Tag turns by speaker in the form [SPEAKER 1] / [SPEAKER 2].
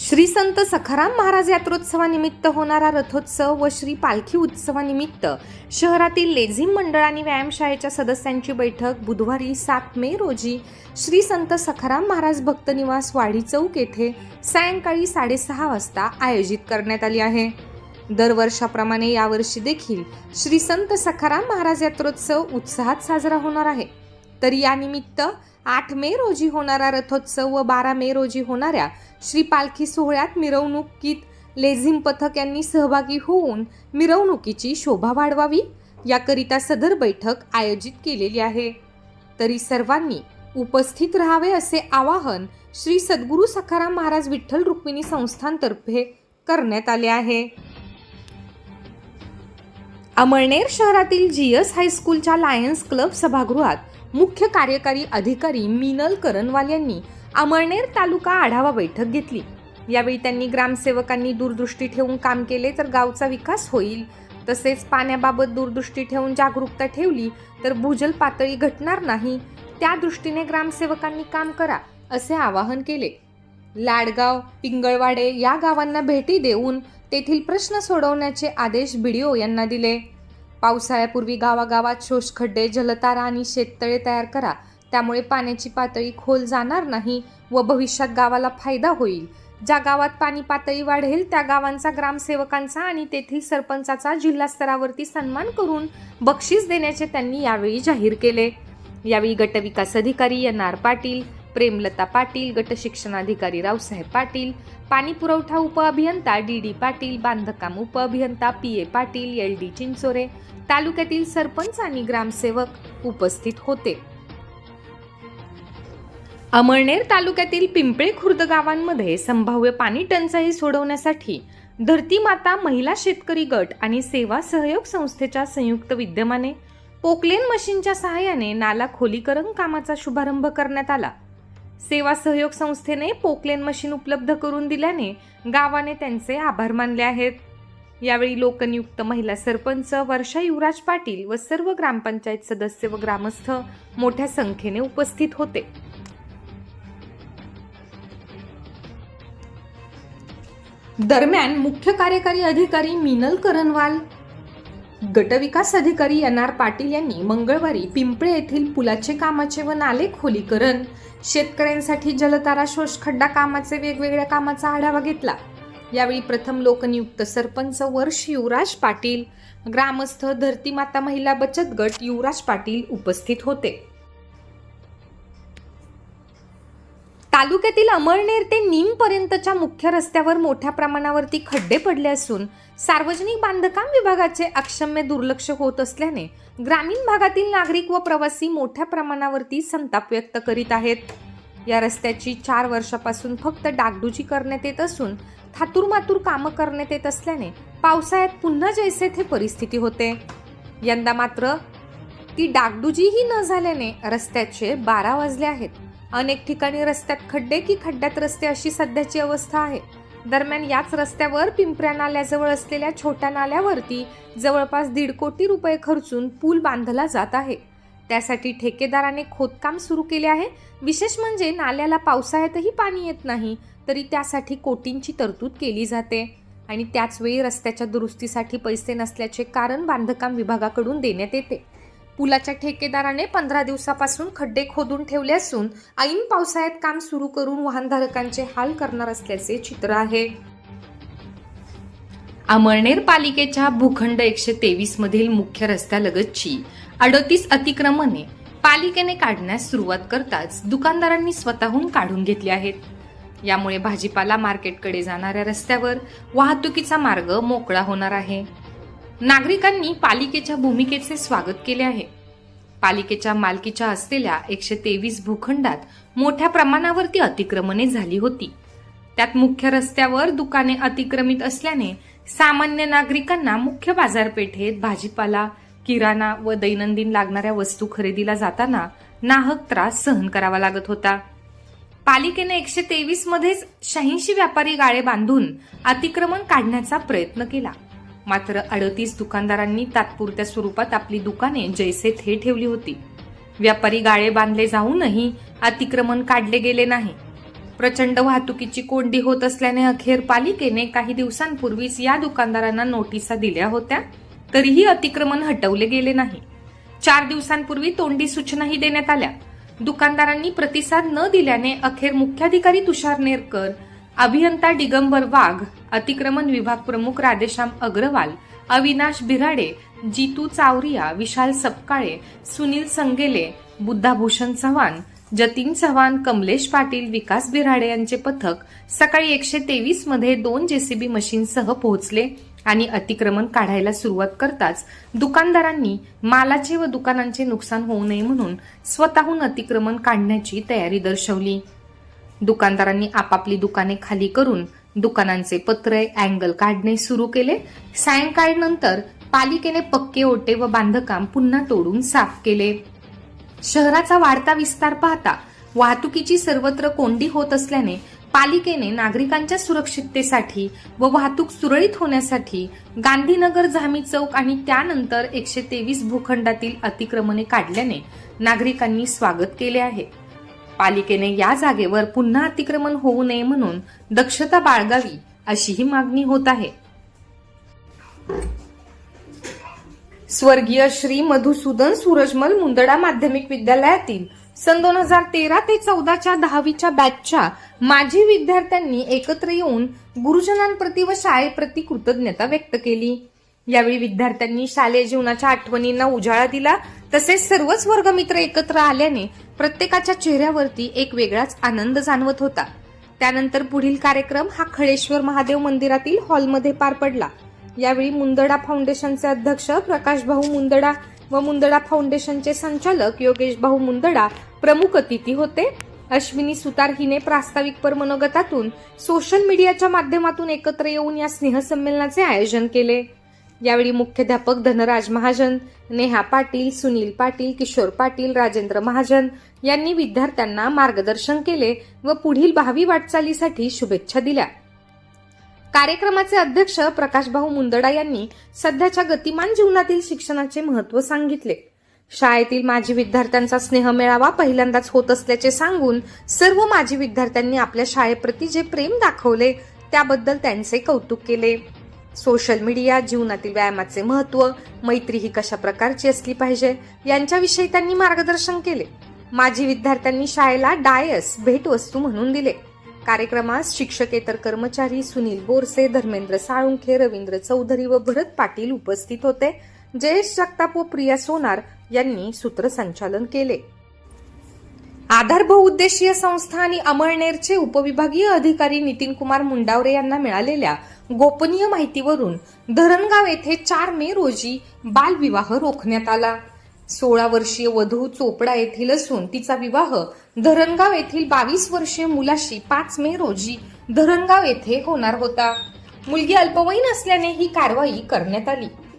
[SPEAKER 1] श्री संत सखाराम महाराज यात्रोत्सवानिमित्त होणारा रथोत्सव व श्री पालखी उत्सवानिमित्त शहरातील लेझिम मंडळ आणि व्यायामशाळेच्या सदस्यांची बैठक बुधवारी सात मे रोजी श्री संत सखाराम महाराज भक्त निवास वाडी चौक येथे सायंकाळी साडेसहा वाजता आयोजित करण्यात आली आहे. दरवर्षाप्रमाणे यावर्षी देखील श्री संत सखाराम महाराज यात्रोत्सव उत्साहात साजरा होणार आहे. तर यानिमित्त आठ मे रोजी होणारा रथोत्सव व बारा मे रोजी होणाऱ्या श्री पालखी सोहळ्यात मिरवणुकीत लेझिम पथक यांनी सहभागी होऊन मिरवणुकीची शोभा वाढवावी याकरिता सदर बैठक आयोजित केलेली आहे. तरी सर्वांनी उपस्थित राहावे असे आवाहन श्री सद्गुरू सखाराम महाराज विठ्ठल रुक्मिणी संस्थांतर्फे करण्यात आले आहे. अमळनेर शहरातील जीएस हायस्कूलच्या लायन्स क्लब सभागृहात मुख्य कार्यकारी अधिकारी मिनल करणवाल यांनी अमळनेर तालुका आढावा बैठक घेतली. यावेळी त्यांनी ग्रामसेवकांनी दूरदृष्टी ठेवून काम केले तर गावचा विकास होईल. तसेच पाण्याबाबत दूरदृष्टी ठेवून जागरूकता ठेवली तर भूजल पातळी घटणार नाही. त्या दृष्टीने ग्रामसेवकांनी काम करा असे आवाहन केले. लाडगाव पिंगळवाडे या गावांना भेटी देऊन तेथील प्रश्न सोडवण्याचे आदेश बीडीओ यांना दिले. पावसाळ्यापूर्वी गावागावात शोषखड्डे जलतारा आणि शेततळे तयार करा. त्यामुळे पाण्याची पातळी खोल जाणार नाही व भविष्यात गावाला फायदा होईल. ज्या गावात पाणी पातळी वाढेल त्या गावांचा ग्रामसेवकांचा आणि तेथील सरपंचाचा जिल्हा स्तरावरती सन्मान करून बक्षीस देण्याचे त्यांनी यावेळी जाहीर केले. यावेळी गटविकास अधिकारी एन आर पाटील प्रेमलता पाटील गट शिक्षणाधिकारी रावसाहेब पाटील पाणी पुरवठा उपअभियंता डी डी पाटील बांधकाम उपअभियंता P A Patil L D Chinchore तालुक्यातील सरपंच आणि ग्रामसेवक उपस्थित होते. अमळनेर तालुक्यातील पिंपळे खुर्द गावांमध्ये संभाव्य पाणी टंचाई सोडवण्यासाठी धरती माता महिला शेतकरी गट आणि सेवा सहयोग संस्थेच्या संयुक्त विद्यमाने पोकलेन मशीनच्या सहाय्याने नाला खोलीकरण कामाचा शुभारंभ करण्यात आला. सेवा सहयोग संस्थेने पोकलेन मशीन उपलब्ध करून दिल्याने गावाने त्यांचे आभार मानले आहेत. यावेळी लोकनियुक्त महिला सरपंच वर्षा युवराज पाटील व सर्व ग्रामपंचायत सदस्य व ग्रामस्थ मोठ्या संख्येने उपस्थित होते. दरम्यान मुख्य कार्यकारी अधिकारी मिनल करणवाल गटविकास अधिकारी एन आर पाटील यांनी मंगळवारी पिंपळे येथील पुलाचे कामाचे व नाले खोलीकरण. शेतकऱ्यांसाठी जलतारा शोषखड्डा कामाचे वेगवेगळ्या कामाचा आढावा घेतला. यावेळी प्रथम लोकनियुक्त सरपंच वर्ष युवराज पाटील ग्रामस्थ धरती माता महिला बचत गट युवराज पाटील उपस्थित होते. तालुक्यातील अमळनेर ते नीम पर्यंतच्या मुख्य रस्त्यावर मोठ्या प्रमाणावरती खड्डे पडले असून सार्वजनिक बांधकाम विभागाचे अक्षम्य दुर्लक्ष होत असल्याने ग्रामीण भागातील नागरिक व प्रवासी मोठ्या प्रमाणावरती संताप व्यक्त करीत आहेत. या रस्त्याची चार वर्षापासून फक्त डागडुजी करण्यात येत असून थातुरमातूर कामं करण्यात येत असल्याने पावसाळ्यात पुन्हा जैसे थे परिस्थिती होते. यंदा मात्र ती डागडुजीही न झाल्याने रस्त्याचे बारा वाजले आहेत. अनेक ठिकाणी रस्त्यात खड्डे की खड्ड्यात रस्ते अशी सध्याची अवस्था आहे. दरम्यान याच रस्त्यावर पिंपऱ्या नाल्याजवळ असलेल्या छोट्या नाल्यावरती जवळपास दीड कोटी रुपये खर्चून पूल बांधला जात आहे. त्यासाठी ठेकेदाराने खोदकाम सुरू केले आहे. विशेष म्हणजे नाल्याला पावसाळ्यातही पाणी येत नाही तरी त्यासाठी कोटींची तरतूद केली जाते. आणि त्याचवेळी रस्त्याच्या दुरुस्तीसाठी पैसे नसल्याचे कारण बांधकाम विभागाकडून देण्यात येते. पुलाच्या ठेकेदाराने पंधरा दिवसापासून खड्डे खोदून ठेवले असून ऐन पावसाळ्यात काम सुरू करून वाहनधारकांचे हाल करणार असल्याचे चित्र आहे. अमळनेर पालिकेच्या भूखंड एकशे तेवीस मधील मुख्य रस्त्यालगतची अडतीस अतिक्रमणे पालिकेने काढण्यास सुरुवात करताच दुकानदारांनी स्वतःहून काढून घेतली आहेत. यामुळे भाजीपाला मार्केटकडे जाणाऱ्या रस्त्यावर वाहतुकीचा मार्ग मोकळा होणार आहे. नागरिकांनी पालिकेच्या भूमिकेचे स्वागत केले आहे. पालिकेच्या मालकीच्या असलेल्या एकशे तेवीस भूखंडात मोठ्या प्रमाणावरती अतिक्रमणे झाली होती. त्यात मुख्य रस्त्यावर दुकाने अतिक्रमित असल्याने सामान्य नागरिकांना मुख्य बाजारपेठेत भाजीपाला किराणा व दैनंदिन लागणाऱ्या वस्तू खरेदीला जाताना नाहक त्रास सहन करावा लागत होता. पालिकेने एकशे तेवीस मध्येच शहाऐंशी व्यापारी गाळे बांधून अतिक्रमण काढण्याचा प्रयत्न केला. मात्र अडतीस दुकानदारांनी तात्पुरत्या स्वरूपात आपली दुकाने जैसे थे ठेवली होती. व्यापारी गाळे बांधले जाऊनही अतिक्रमण काढले गेले नाही. प्रचंड वाहतुकीची कोंडी होत असल्याने अखेर पालिकेने काही दिवसांपूर्वीच या दुकानदारांना नोटिसा दिल्या होत्या तरीही अतिक्रमण हटवले गेले नाही. चार दिवसांपूर्वी तोंडी सूचनाही देण्यात आल्या. दुकानदारांनी प्रतिसाद न दिल्याने अखेर मुख्याधिकारी तुषार नेरकर अभियंता दिगंबर वाघ अतिक्रमण विभाग प्रमुख राधेश्याम अग्रवाल अविनाश बिराडे जितू चावरिया विशाल सपकाळे सुनील संगेले बुद्धाभूषण चव्हाण जतीन चव्हाण कमलेश पाटील विकास बिराडे यांचे पथक सकाळी एकशे तेवीसमध्ये दोन जेसीबी मशीनसह पोहोचले आणि अतिक्रमण काढायला सुरुवात करताच दुकानदारांनी मालाचे व दुकानांचे नुकसान होऊ नये म्हणून स्वतःहून अतिक्रमण काढण्याची तयारी दर्शवली. दुकानदारांनी आपापली दुकाने खाली करून दुकानांचे पत्रे अँगल काढणे सुरू केले. सायंकाळनंतर पालिकेने पक्के ओटे व बांधकाम पुन्हा तोडून साफ केले. शहराचा वाढता विस्तार पाहता वाहतुकीची सर्वत्र कोंडी होत असल्याने पालिकेने नागरिकांच्या सुरक्षिततेसाठी व वाहतूक सुरळीत होण्यासाठी गांधीनगर झामी चौक आणि त्यानंतर एकशे तेवीस भूखंडातील अतिक्रमणे काढल्याने नागरिकांनी स्वागत केले आहे. पालिकेने या जागेवर पुन्हा अतिक्रमण होऊ नये म्हणून दक्षता बाळगावी अशीही मागणी होत आहे. स्वर्गीय श्री मधुसूदन सूरजमल मुंदडा माध्यमिक विद्यालयातील सन दोन हजार तेरा ते चौदाच्या दहावीच्या बॅचच्या माजी विद्यार्थ्यांनी एकत्र येऊन गुरुजनांप्रती व शाळेप्रती कृतज्ञता व्यक्त केली. यावेळी विद्यार्थ्यांनी शालेय जीवनाच्या आठवणींना उजाळा दिला. तसेच सर्वच वर्गमित्र एकत्र आल्याने प्रत्येकाच्या चेहऱ्यावरती एक वेगळाच आनंद जाणवत होता. त्यानंतर पुढील कार्यक्रम हा खळेश्वर महादेव मंदिरातील हॉलमध्ये पार पडला. यावेळी मुंदडा फाउंडेशनचे अध्यक्ष प्रकाश भाऊ मुंदडा व मुंदडा फाउंडेशनचे संचालक योगेश भाऊ मुंदडा प्रमुख अतिथी होते. अश्विनी सुतार हिने प्रास्ताविक मनोगतातून सोशल मीडियाच्या माध्यमातून एकत्र येऊन या स्नेहसंमेलनाचे आयोजन केले. यावेळी मुख्याध्यापक धनराज महाजन नेहा पाटील सुनील पाटील किशोर पाटील राजेंद्र महाजन यांनी विद्यार्थ्यांना मार्गदर्शन केले व पुढील भावी वाटचालीसाठी शुभेच्छा दिल्या. कार्यक्रमाचे अध्यक्ष प्रकाशभाऊ मुंदडा यांनी सध्याच्या गतिमान जीवनातील शिक्षणाचे महत्त्व सांगितले. शाळेतील माजी विद्यार्थ्यांचा स्नेह मेळावा पहिल्यांदाच होत असल्याचे सांगून सर्व माजी विद्यार्थ्यांनी आपल्या शाळेप्रती जे प्रेम दाखवले त्याबद्दल त्यांचे कौतुक केले. सोशल मीडिया जीवनातील व्यायामाचे महत्त्व मैत्री ही कशा प्रकारची असली पाहिजे यांच्याविषयी त्यांनी मार्गदर्शन केले. माजी विद्यार्थ्यांनी शाळेला डायस भेटवस्तू म्हणून दिले. कार्यक्रमास शिक्षकेतर कर्मचारी सुनील बोरसे धर्मेंद्र साळुंखे रवींद्र चौधरी व भरत पाटील उपस्थित होते. जयेश जगताप व प्रिया सोनार यांनी सूत्रसंचालन केले. आधार बहुउद्देशीय संस्था आणि अमळनेरचे उपविभागीय अधिकारी नितीन कुमार मुंडावरे यांना मिळालेल्या गोपनीय माहितीवरून धरणगाव येथे चार मे रोजी बालविवाह रोखण्यात आला. सोळा वर्षीय वधू चोपडा येथील असून तिचा विवाह धरणगाव येथील बावीस वर्षीय मुलाशी पाच मे रोजी धरणगाव येथे होणार होता. मुलगी अल्पवयीन असल्याने ही कारवाई करण्यात आली.